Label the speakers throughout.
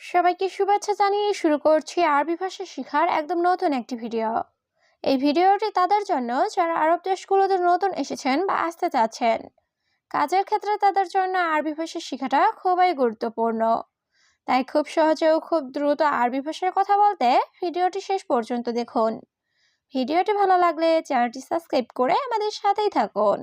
Speaker 1: সবাইকে শুভেচ্ছা জানিয়ে শুরু করছি আরবি ভাষা শেখার একদম নতুন একটি ভিডিও। এই ভিডিওটি তাদের জন্য যারা আরব দেশগুলোতে নতুন এসেছেন বা আসতে চাচ্ছেন, কাজের ক্ষেত্রে তাদের জন্য আরবি ভাষা শেখাটা খুবই গুরুত্বপূর্ণ। তাই খুব সহজে ও খুব দ্রুত আরবি ভাষায় কথা বলতে ভিডিওটি শেষ পর্যন্ত দেখুন। ভিডিওটি ভালো লাগলে চ্যানেলটি সাবস্ক্রাইব করে আমাদের সাথেই থাকুন।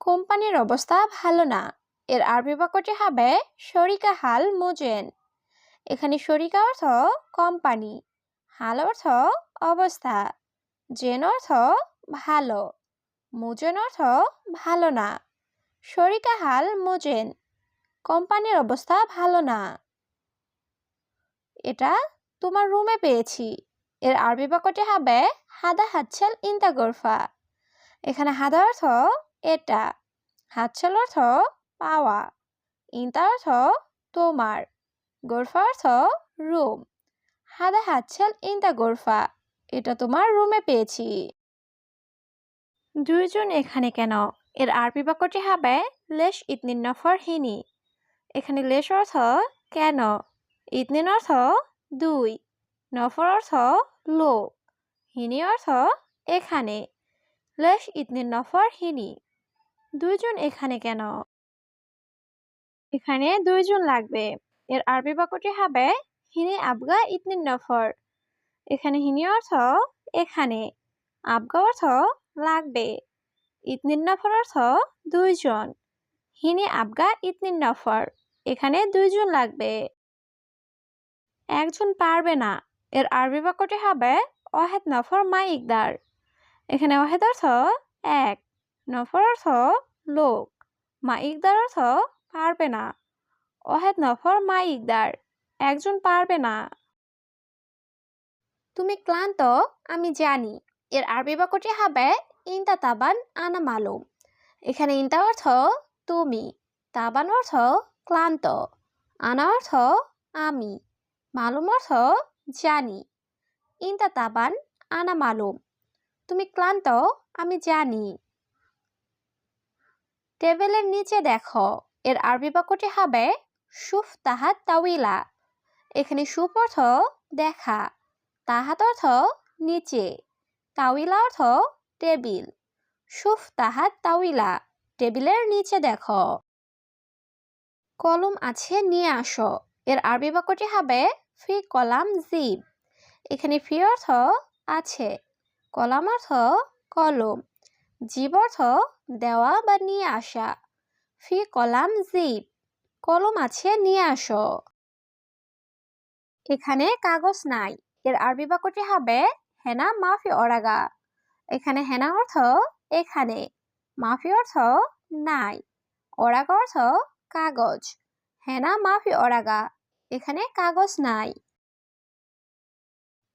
Speaker 1: কোম্পানির অবস্থা ভালো না এর আরবি বাক্যটি হবে শরিকা হাল মুজেন। এখানে শরিকা অর্থ কোম্পানি, হাল অর্থ অবস্থা, জেন অর্থ ভালো, মুজেন অর্থ ভালো না। শরিকা হাল মুজেন, কোম্পানির অবস্থা ভালো না। এটা তোমার রুমে পেয়েছি। এর আরবি বাক্যটি হবে হাদা হাতছেল ইন্তা গোরফা। এখানে হাদা অর্থ এটা, হাতছেল অর্থ পাওয়া। ইন্তা অর্থ তোমার। গোরফা অর্থ রুম। হাদা হাতছেল ইন্তা গোরফা। এটা তোমার রুমে পেয়েছি। দুইজন এখানে কেন? এর আরবি বাক্যটি হবে লেশ ইতনিন নফর হিনি। এখানে লেশ অর্থ কেন? ইতনিন অর্থ দুই। নফর অর্থ লোক হিনি অর্থ এখানে। লেশ ইতনিন নফর হিনি। দুইজন এখানে কেন? এখানে দুইজন লাগবে। এর আরবি বাক্যটি হবে, হিনে আবগা ইতনিন নফর। এখানে হিনি অর্থ, এখানে। আবগা অর্থ, লাগবে। ইতনিন নফর অর্থ, দুইজন। হিনি আবগা ইতনিন নফর। এখানে দুইজন লাগবে। একজন পারবে না। এর আরবি বাক্যটি হবে, অহেদ নফর মা ইকদার। এখানে অহেদ অর্থ, এক। নফর অর্থ, লোক। মা ইকদার অর্থ পারবে না। অহেদ নফর মা ইকদার, একজন পারবে না। তুমি ক্লান্ত? আমি জানি। এর আরবি বাক্যটি হবে ইনতা তাবান আনা মালুম। এখানে ইনতা অর্থ তুমি, তাবান অর্থ ক্লান্ত, আনা অর্থ আমি, মালুম অর্থ জানি। ইনতা তাবান আনা মালুম। তুমি ক্লান্ত? আমি জানি। টেবিলের নিচে দেখো। এর আরবি বাক্যটি হবে সুফ তাহাত তাউইলা এখানে সুফ অর্থ দেখা, তাহাত অর্থ নিচে তাউইলা অর্থ টেবিল। সুফ তাহাত তাউইলা টেবিলের নিচে দেখো। কলম আছে, নিয়ে আসো। এর আরবি বাক্যটি হবে ফি কলাম জিব। এখানে ফি অর্থ আছে, কলাম অর্থ কলম। জীব অর্থ দেওয়া বা নিয়ে আসা। ফি কলাম জিপ কলম আছে নিয়ে আসো। এখানে কাগজ নাই, এর আরবি বাক্যটি হবে হেনা মাফি অরাগা। এখানে হেনা অর্থ এখানে, মাফি অর্থ নাই, অরাগা অর্থ কাগজ, হেনা মাফি অরাগা, এখানে কাগজ নাই।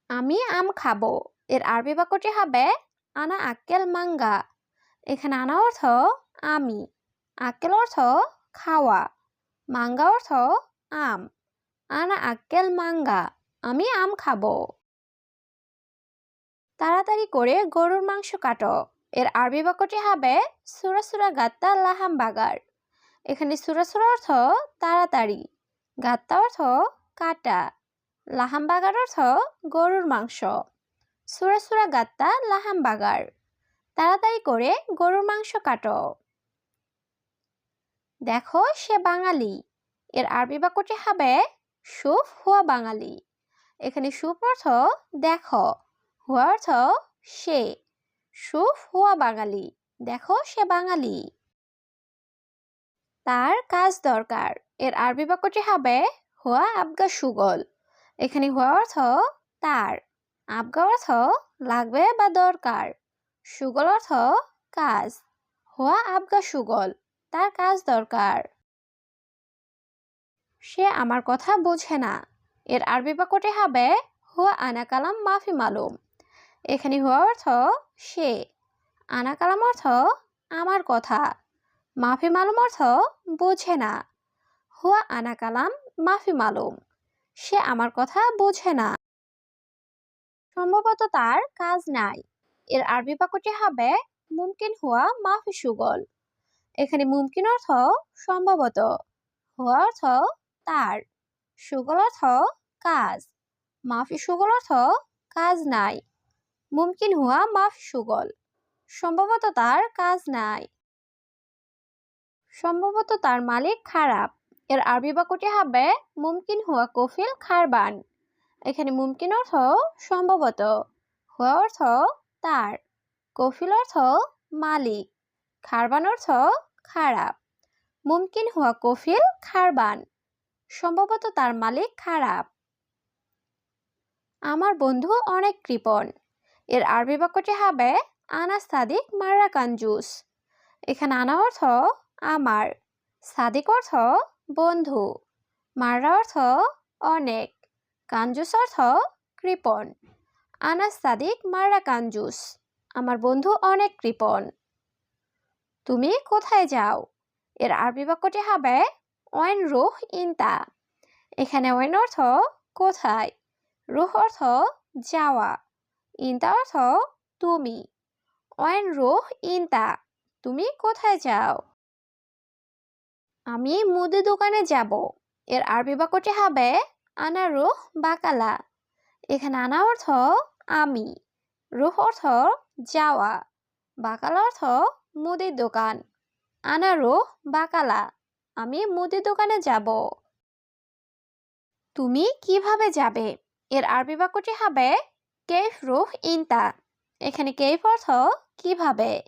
Speaker 1: আমি আম খাব, এর আরবি বাক্যটি হবে আনা আক্কেল মাঙ্গা, এখানে আনা অর্থ আমি। আক্কেল অর্থ খাওয়া, মাঙ্গা অর্থ আম। আনা আক্কেল মাঙ্গা, আমি আম খাব। তাড়াতাড়ি করে গরুর মাংস কাটো। এর আরবি বাক্যটি হবে সুরা সুরা গাত্তা লাহাম বাগার। এখানে সুরা সুরা অর্থ তাড়াতাড়ি, গাত্তা অর্থ কাটা, লাহাম বাগার অর্থ গরুর মাংস। সুরা সুরা গাত্তা লাহাম বাগার। তাড়াতাড়ি করে গরুর মাংস কাটো। দেখো, সে বাঙালি। এর আরবি বাক্যটি হবে, সুফ হুয়া বাঙালি। এখানে সুফ অর্থ, দেখো। হুয়া অর্থ, সে। সুফ হুয়া বাঙালি। দেখো, সে বাঙালি। তার কাজ দরকার। এর আরবি বাক্যটি হবে, হুয়া আবগা সুগল। এখানে হুয়া অর্থ, তার। আবগা অর্থ, লাগবে বা দরকার। সুগল অর্থ, কাজ। হুয়া আবগা সুগল। তার কাজ দরকার। সে আমার কথা বোঝে না। এর আরবি বাক্যটি হবে, হুয়া আনা কালাম মাফি মালুম। এখানে হুয়া অর্থ, সে। আনা কালাম অর্থ, আমার কথা। মাফি মালুম অর্থ, বোঝে না। হুয়া আনা কালাম মাফি মালুম। সে আমার কথা বোঝে না। সম্ভবত তার কাজ নাই। এর আরবি বাক্যটি হবে, মুমকিন হুয়া মাফি সুগল। এখানে মুমকিন অর্থ সম্ভবত। হুয়া অর্থ তার। সুগল অর্থ কাজ। মাফি সুগল অর্থ কাজ নাই। মুমকিন হুয়া মাফি সুগল। সম্ভবত তার কাজ নাই। সম্ভবত তার মালিক খারাপ। এর আরবি বাক্যটি হবে মুমকিন হুয়া কফিল খারবান। এখানে মুমকিন অর্থ সম্ভবত। হুয়া অর্থ তার। কফিল অর্থ মালিক। খারবান অর্থ খারাপ। মুমকিন হুয়া কফিল খারবান। সম্ভবত তার মালিক খারাপ। আমার বন্ধু অনেক কৃপণ। এর আরবি বাক্যটি হবে আনা সাদিক মারা কাঞ্জুস এখানে আনা অর্থ আমার। সাদিক অর্থ বন্ধু। মাররা অর্থ অনেক। কাঞ্জুস অর্থ কৃপণ। আনা সাদিক মাররা কাঞ্জুস আমার বন্ধু অনেক কৃপণ। তুমি কোথায় যাও? এর আরবি বাক্যটি হবে ওয়েন রুহ ইনতা। এখানে ওয়েন অর্থ, কোথায়? রুহ অর্থ, যাওয়া। ইনতা অর্থ, তুমি। ওয়েন রুহ ইনতা। তুমি কোথায় যাও? আমি মুদি দোকানে যাব। এর আরবি বাক্যটি হবে, আনা রুহ বাকালা। এখানে আনা অর্থ, আমি। রুহ অর্থ, যাওয়া। বাকালা অর্থ মুদির দোকান। আনা রুহ বাকালা আমি মুদির দোকানে যাব। তুমি কীভাবে যাবে? এর আরবি বাক্যটি হবে, কেফ রুহ ইনতা এখানে কেফ অর্থ, কীভাবে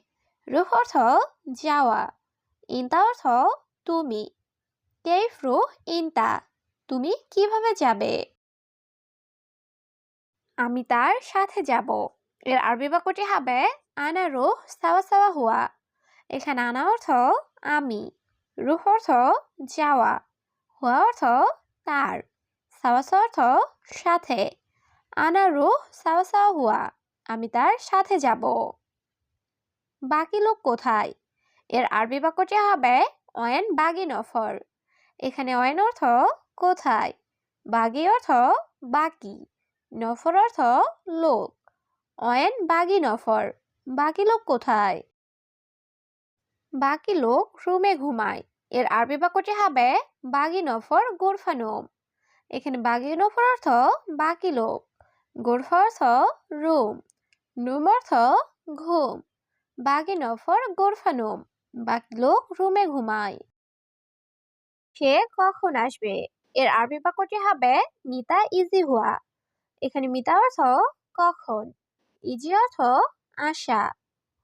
Speaker 1: রুহ অর্থ, যাওয়া ইনতা অর্থ, তুমি কেফ রুহ ইনতা। তুমি কীভাবে যাবে? আমি তার সাথে যাব। এর আরবি বাক্যটি হবে, আনা রুহ সাওয়া সাওয়া হুয়া এখানে আনা অর্থ আমি, রুহ অর্থ যাওয়া, হুয়া অর্থ তার সাওয়া সাওয়া অর্থ সাথে, আনা রুহ সাওয়া সাওয়া হুয়া, আমি তার সাথে যাব। বাকি লোক কোথায়? এর আরবি বাক্যটি হবে অয়েন বাগি নফর। এখানে অয়েন অর্থ কোথায়? বাগি অর্থ বাকি, নফর অর্থ লোক। অয়েন বাগি নফর। বাকি লোক কোথায়? বাকি লোক রুমে ঘুমায়। এর আরবি বাক্যটি হবে, বাগি নফর গোরফানোম। এখানে বাগি নফর অর্থ বাকি লোক। গোরফা অর্থ রুম। নুম অর্থ ঘুম। বাগি নফর গোরফানোম। বাকি লোক রুমে ঘুমায়। সে কখন আসবে? এর আরবি বাক্যটি হবে, মিতা ইজি হুয়া। এখানে মিতা অর্থ কখন? ইজি অর্থ আশা।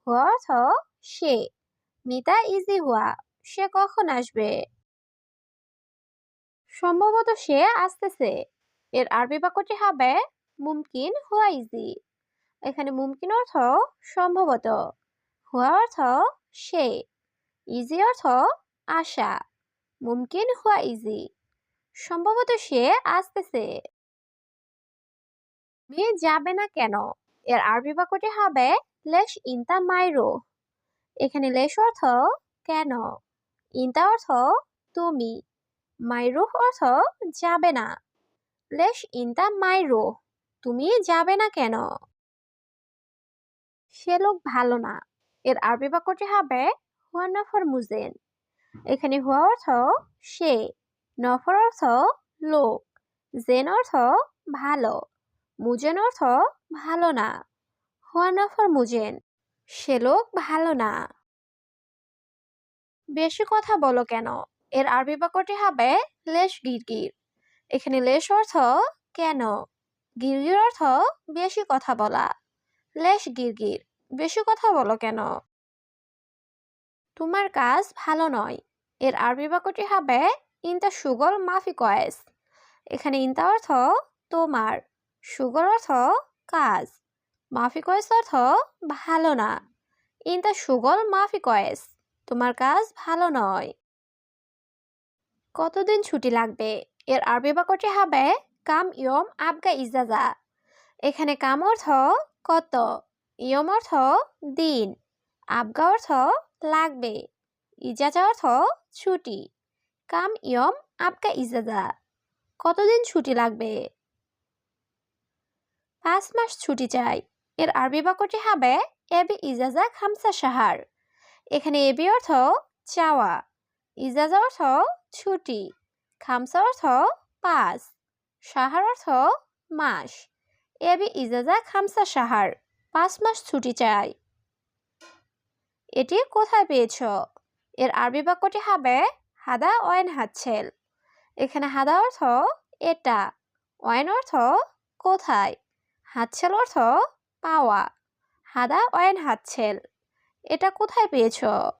Speaker 1: হুয়া অর্থ সে। মিতা ইজি হুয়া সে কখন আসবে? সম্ভবত সে আসতেছে। এর আরবি বাক্যটি হবে, মুমকিন হুয়া ইজি এখানে মুমকিন অর্থ সম্ভবত। হুয়া অর্থ সে। ইজি অর্থ আশা। মুমকিন হুয়া ইজি সম্ভবত সে আসতেছে। মেয়ে যাবে না কেন? এর আরবি বাক্যটি হবে, লেশ ইনতা মাইরো এখানে লেশ অর্থ কেন? ইনতা অর্থ তুমি। মাইরুহ অর্থ যাবে না। লেশ ইনতা মাইরো তুমি যাবে না কেন? সে লোক ভালো না। এর আরবি বাক্যটি হবে হুয়া নফর মুজেন। এখানে হুয়া অর্থ সে, নফর অর্থ লোক। জেন অর্থ ভালো, মুজেন অর্থ ভালো না। হুয়া নফর মুজেন। সে লোক ভালো না। বেশি কথা বলো কেন? এর আরবি বাক্যটি হবে লেশ গিরগির। এখানে লেশ অর্থ কেন? গিরগির অর্থ বেশি কথা বলা। লেশ গিরগির, বেশি কথা বলো কেন? তোমার কাজ ভালো নয়। এর আরবি বাক্যটি হবে ইনতা সুগল মাফি কয়েস। এখানে ইনতা অর্থ তোমার সুগল অর্থ কাজ। মাফি কয়েস অর্থ ভালো না। ইনতা সুগল মাফি কয়েস, তোমার কাজ ভালো নয়। কতদিন ছুটি লাগবে? এর আরবি বাক্যটি হবে, কাম ইয়ম আবগা ইজাজা। এখানে কাম অর্থ কত, ইয়ম অর্থ দিন, আবগা অর্থ লাগবে, ইজাজা অর্থ ছুটি, কাম ইয়ম আবগা ইজাজা। কতদিন ছুটি লাগবে? পাঁচ মাস ছুটি চাই। এর আরবি বাক্যটি হবে এবি ইজাজা খামসা সাহার এখানে এবি অর্থ চাওয়া, ইজাজা অর্থ ছুটি, খামসা অর্থ পাঁচ সাহার অর্থ মাস। এবি ইজাজা খামসা সাহার পাঁচ মাস ছুটি চাই। এটি কোথায় পেয়েছ? এর আরবি বাক্যটি হবে হাদা ওয়েন হাতছেল। এখানে হাদা অর্থ এটা ওয়েন অর্থ কোথায়? হাতছেল অর্থ পাওয়া। হাদা ওয়েন হাতছেল এটা কোথায় পেয়েছ?